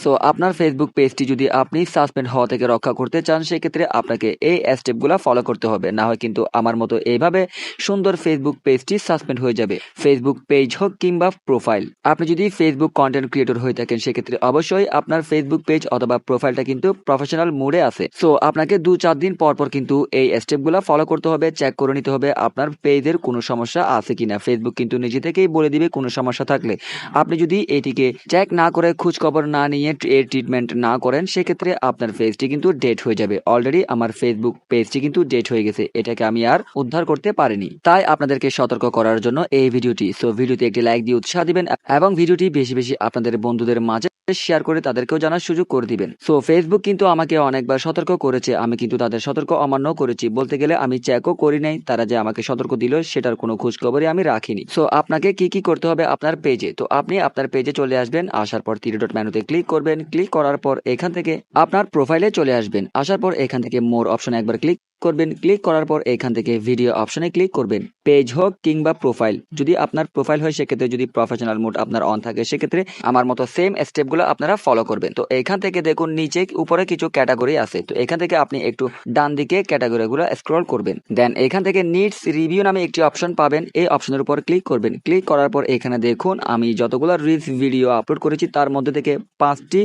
So আপনার Facebook পেজটি যদি আপনি সাসপেন্ড হওয়া থেকে রক্ষা করতে চান, সেক্ষেত্রে আপনাকে এই স্টেপগুলো ফলো করতে হবে। না হয় কিন্তু আমার মতো এইভাবে সুন্দর ফেসবুক পেজটি সাসপেন্ড হয়ে যাবে। ফেসবুক পেজ হোক কিংবা প্রোফাইল আপনি যদি ফেসবুক কন্টেন্ট ক্রিয়েটর হয়ে থাকেন, সেক্ষেত্রে অবশ্যই আপনার ফেসবুক পেজ অথবা প্রোফাইলটা কিন্তু প্রফেশনাল মোডে আছে। সো আপনাকে দু চার দিন পর পর কিন্তু এই স্টেপগুলো ফলো করতে হবে চেক করে নিতে হবে আপনার পেজের কোনো সমস্যা আছে কিনা। ফেসবুক কিন্তু নিজে থেকেই বলে দিবে কোনো সমস্যা থাকলে। আপনি যদি এটিকে চেক না করে খোঁজ খবর না নিয়ে এর ট্রিটমেন্ট না করেন, সেক্ষেত্রে আপনার ফেসটি কিন্তু ডেট হয়ে যাবে। অলরেডি আমার ফেসবুক পেজটি কিন্তু ডেট হয়ে গেছে। এটাকে আমি আর উদ্ধার করতে পারিনি। তাই আপনাদেরকে সতর্ক করার জন্য এই ভিডিওটি। সো ভিডিওতে একটি লাইক দিয়ে উৎসাহ দিবেন এবং ভিডিওটি বেশি বেশি আপনাদের বন্ধুদের মাঝে শেয়ার করে তাদেরকেও জানার সুযোগ করে দিবেন। সো ফেসবুক কিন্তু আমাকে অনেকবার সতর্ক করেছে। আমি কিন্তু তাদের সতর্ক অমান্য করেছি। বলতে গেলে আমি চেকও করি নাই। তারা যে আমাকে সতর্ক দিল, সেটার কোনো খোঁজখবরই আমি রাখিনি। সো আপনাকে কি কি করতে হবে আপনার পেজে তো আপনি আপনার পেজে চলে আসবেন। আসার পর থ্রি ডট মেনুতে ক্লিক করবেন। ক্লিক করার পর এখান থেকে আপনার প্রোফাইলে চলে আসবেন। আসার পর এখান থেকে মোর অপশনে একবার ক্লিক করবেন ক্লিক করার পর এখান থেকে ভিডিও অপশনে ক্লিক করবেন। পেজ হোক কিংবা প্রোফাইল যদি আপনার প্রোফাইল হয়, সেক্ষেত্রে যদি প্রফেশনাল মোড আপনার অন থাকে, সেক্ষেত্রে আমার মতো সেম স্টেপগুলো আপনারা ফলো করবেন। তো এখান থেকে দেখুন, নিচে উপরে কিছু ক্যাটাগরি আছে। তো এখান থেকে আপনি একটু ডান দিকে ক্যাটাগরিগুলো স্ক্রল করবেন। দেন এখান থেকে নিডস রিভিউ নামে একটি অপশন পাবেন। এই অপশনের উপর ক্লিক করবেন। ক্লিক করার পর এখানে দেখুন, আমি যতগুলো রিলস ভিডিও আপলোড করেছি, তার মধ্যে থেকে পাঁচটি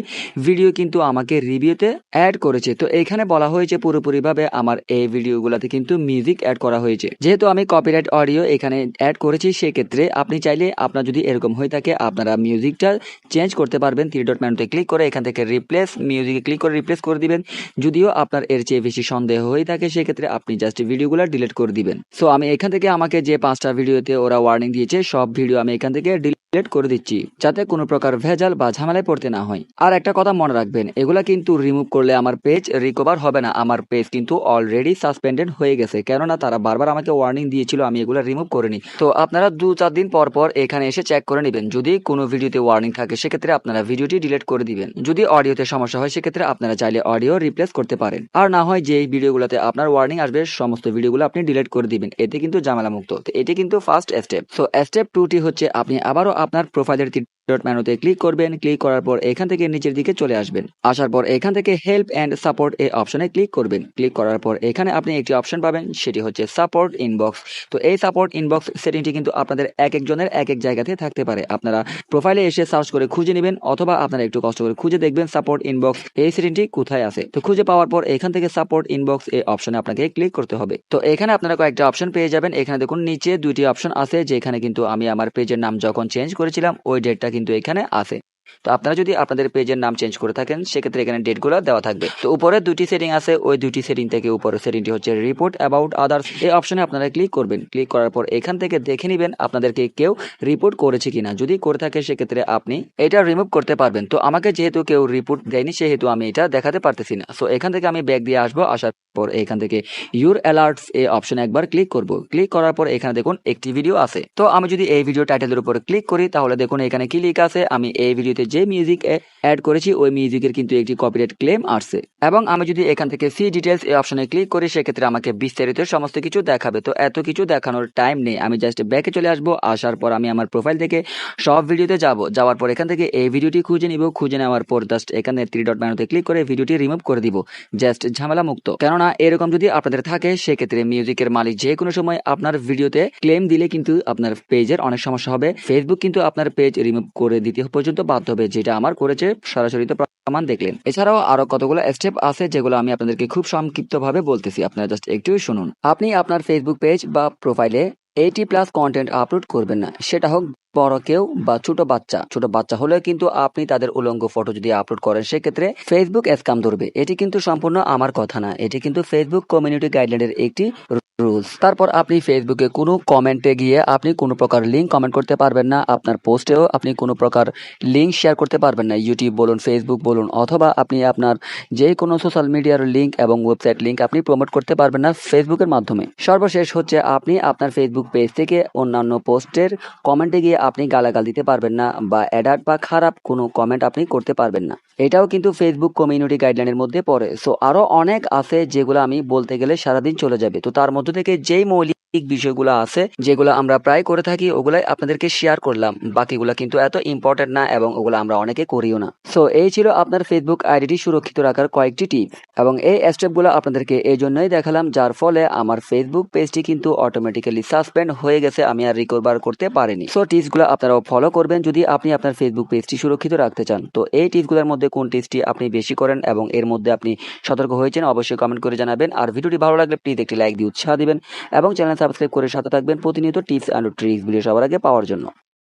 ভিডিও কিন্তু আমাকে রিভিউতে অ্যাড করেছে। তো এখানে বলা হয়েছে পুরোপুরিভাবে আমার এই ভিডিওগুলোতে কিন্তু মিউজিক অ্যাড করা হয়েছে। যেহেতু আমি কপিরাইট অডিও এখানে অ্যাড করেছি, সেক্ষেত্রে আপনি চাইলে আপনার যদি এরকম হয়ে থাকে, আপনারা মিউজিকটা চেঞ্জ করতে পারবেন। থ্রি ডট মেনুতে ক্লিক করে এখান থেকে রিপ্লেস মিউজিকে ক্লিক করে রিপ্লেস করে দিবেন। যদিও আপনার এর চেয়ে বেশি সন্দেহ হয়ে থাকে, সেক্ষেত্রে আপনি জাস্ট ভিডিওগুলো ডিলিট করে দিবেন। সো আমি এখান থেকে আমাকে যে পাঁচটা ভিডিওতে ওরা ওয়ার্নিং দিয়েছে, সব ভিডিও আমি এখান থেকে ডিলিট করে দিচ্ছি, যাতে কোনো প্রকার ভেজাল বা ঝামেলায় পড়তে না হয়। আর একটা কথা মনে রাখবেন, এগুলা কিন্তু রিমুভ করলে আমার পেজ রিকভার হবে না। আমার পেজ কিন্তু অলরেডি সাসপেন্ডেড হয়ে গেছে, কেননা তারা বারবার আমাকে ওয়ার্নিং দিয়েছিল, আমি এগুলো রিমুভ করিনি। তো আপনারা দু চার দিন পর পর এখানে এসে চেক করে নেবেন। যদি কোনো ভিডিওতে ওয়ার্নিং থাকে, সেক্ষেত্রে আপনারা ভিডিওটি ডিলিট করে দিবেন। যদি অডিওতে সমস্যা হয়, সেক্ষেত্রে আপনারা চাইলে অডিও রিপ্লেস করতে পারেন। আর না হয় যে ভিডিওগুলোতে আপনার ওয়ার্নিং আসবে, সমস্ত ভিডিওগুলো আপনি ডিলিট করে দিবেন। এতে কিন্তু ঝামেলা মুক্ত এটি কিন্তু ফার্স্ট স্টেপ সো স্টেপ টুটি হচ্ছে, আপনি আবারও আপনার প্রোফাইলের ডট মেনুতে ক্লিক করবেন। ক্লিক করার পর এখান থেকে নিচের দিকে চলে আসবেন। আসার পর এখান থেকে হেল্প অ্যান্ড সাপোর্ট এই অপশনে ক্লিক করবেন। ক্লিক করার পর এখানে আপনি একটি অপশন পাবেন, সেটি হচ্ছে সাপোর্ট ইনবক্স তো এই সাপোর্ট ইনবক্স সেটিংটি কিন্তু আপনাদের এক একজনের এক এক জায়গাতে থাকতে পারে। আপনারা প্রোফাইলে এসে সার্চ করে খুঁজে নেবেন, অথবা আপনারা একটু কষ্ট করে খুঁজে দেখবেন সাপোর্ট ইনবক্স এই সেটিংটি কোথায় আছে? তো খুঁজে পাওয়ার পর এখান থেকে সাপোর্ট ইনবক্স এই অপশনে আপনাকে ক্লিক করতে হবে। তো এখানে আপনারা কয়েকটা অপশন পেয়ে যাবেন। এখানে দেখুন, নিচে দুইটি অপশন আছে, যেখানে কিন্তু আমি আমার পেজের নাম যখন চেঞ্জ করেছিলাম, ওই ডেটটা কিন্তু এখানে আছে। তো আপনারা যদি আপনাদের পেজের নাম চেঞ্জ করে থাকেন, সেক্ষেত্রে এখানে ডেটগুলো দেওয়া থাকবে। তো উপরে দুটি সেটিং আছে, ওই দুটি সেটিং থেকে উপরের সেটিংটি হচ্ছে রিপোর্ট অ্যাবাউট আদার্স এই অপশনে আপনারা ক্লিক করবেন। ক্লিক করার পর এখান থেকে দেখে নেবেন আপনাদেরকে কেউ রিপোর্ট করেছে কিনা। যদি করে থাকে, সেক্ষেত্রে আপনি এটা রিমুভ করতে পারবেন। তো আমাকে যেহেতু কেউ রিপোর্ট দেয়নি, সেহেতু আমি এটা দেখাতে পারতেছি না। সো এখান থেকে আমি ব্যাগ দিয়ে আসব, আসার পর এখান থেকে ইউর অ্যালার্টস এই অপশনে একবার ক্লিক করব। ক্লিক করার পর এখানে দেখুন একটি ভিডিও আছে। তো আমি যদি এই ভিডিও টাইটেলের উপর ক্লিক করি, তাহলে দেখুন এখানে কি লিখা আছে, আমি এই ভিডিওতে যে মিউজিক অ্যাড করেছি, ওই মিউজিকের কিন্তু একটি কপিরাইট ক্লেম আসছে। এবং আমি যদি এখান থেকে সি ডিটেলস এই অপশনে ক্লিক করি, সেক্ষেত্রে আমাকে বিস্তারিত সমস্ত কিছু দেখাবে। তো এত কিছু দেখানোর টাইম নেই। আমি জাস্ট ব্যাকে চলে আসব। আসার পর আমি আমার প্রোফাইল থেকে সব ভিডিওতে যাব। যাওয়ার পর এখান থেকে এই ভিডিওটি খুঁজে নিব। খুঁজে নেওয়ার পর জাস্ট এখানে থ্রি ডট মেনুতে ক্লিক করে ভিডিওটি রিমুভ করে দিব। জাস্ট ঝামেলা মুক্ত কেননা এরকম যদি আপনাদের থাকে, সেক্ষেত্রে মিউজিকের মালিক যে কোনো সময় আপনার ভিডিওতে ক্লেম দিলে কিন্তু আপনার পেজের অনেক সমস্যা হবে। ফেসবুক কিন্তু আপনার পেজ রিমুভ করে দিতে পর্যন্ত বাধ্য হবে যেটা আমার করেছে, সরাসরি তো প্রমাণ দেখলেন। এছাড়াও আরও কতগুলো স্টেপ আছে, যেগুলো আমি আপনাদেরকে খুব সংক্ষিপ্ত ভাবে বলতেছি। আপনারা জাস্ট একটু শুনুন। আপনি আপনার ফেসবুক পেজ বা প্রোফাইলে এইটি প্লাস কন্টেন্ট আপলোড করবেন না। সেটা হোক বড় কেউ বা ছোট বাচ্চা। ছোট বাচ্চা হলে কিন্তু আপনি তাদের উলঙ্গ ফটো যদি আপলোড করেন, সেক্ষেত্রে ফেসবুক স্ক্যাম ধরবে। এটি কিন্তু সম্পূর্ণ আমার কথা না। এটি কিন্তু ফেসবুক কমিউনিটি গাইডলাইনের একটি রুলস তারপর আপনি ফেসবুকে কোনো কমেন্টে গিয়ে আপনি কোনো প্রকার লিঙ্ক কমেন্ট করতে পারবেন না। আপনার পোস্টেও আপনি কোনো প্রকার লিঙ্ক শেয়ার করতে পারবেন না। ইউটিউব বলুন ফেসবুক বলুন, অথবা আপনি আপনার যে কোনো সোশ্যাল মিডিয়ার লিঙ্ক এবং ওয়েবসাইট লিঙ্ক আপনি প্রমোট করতে পারবেন না ফেসবুকের মাধ্যমে। সর্বশেষ হচ্ছে আপনি আপনার ফেসবুক পেজ থেকে অন্যান্য পোস্টের কমেন্টে গিয়ে আপনি গালাগাল দিতে পারবেন না বা অ্যাডার্ট বা খারাপ কোনো কমেন্ট আপনি করতে পারবেন না। এটাও কিন্তু ফেসবুক কমিউনিটি গাইডলাইনের মধ্যে পড়ে। সো আরও অনেক আছে যেগুলো আমি বলতে গেলে সারাদিন চলে যাবে। তো তার মধ্যে থেকে যেই মৌলিক বিষয়গুলো আছে, যেগুলো আমরা প্রায় করে থাকি, ওগুলাই আপনাদেরকে শেয়ার করলাম। বাকিগুলো কিন্তু এত ইম্পর্টেন্ট না এবং ওগুলো আমরা অনেকে করিও না। সো এই ছিল আপনার ফেসবুক আইডিটি সুরক্ষিত রাখার কয়েকটি টিপ এবং এই স্টেপগুলো আপনাদেরকে এই জন্যই দেখালাম, যার ফলে আমার ফেসবুক পেজটি কিন্তু অটোমেটিক্যালি সাসপেন্ড হয়ে গেছে, আমি আর রিকভার করতে পারিনি। সো টিপসগুলো আপনারাও ফলো করবেন যদি আপনি আপনার ফেসবুক পেজটি সুরক্ষিত রাখতে চান। তো এই টিপসগুলোর মধ্যে কোন টিপসটি আপনি বেশি করেন এবং এর মধ্যে আপনি সতর্ক হয়েছেন, অবশ্যই কমেন্ট করে জানাবেন। আর ভিডিওটি ভালো লাগলে প্লিজ একটি লাইক দিয়ে উৎসাহ দিবেন এবং চ্যানেল সাবস্ক্রাইব করে সাথে থাকবেন। প্রতিনিয়ত টিপস অ্যান্ড ট্রিক্স ভিডিও সবার আগে পাওয়ার জন্য।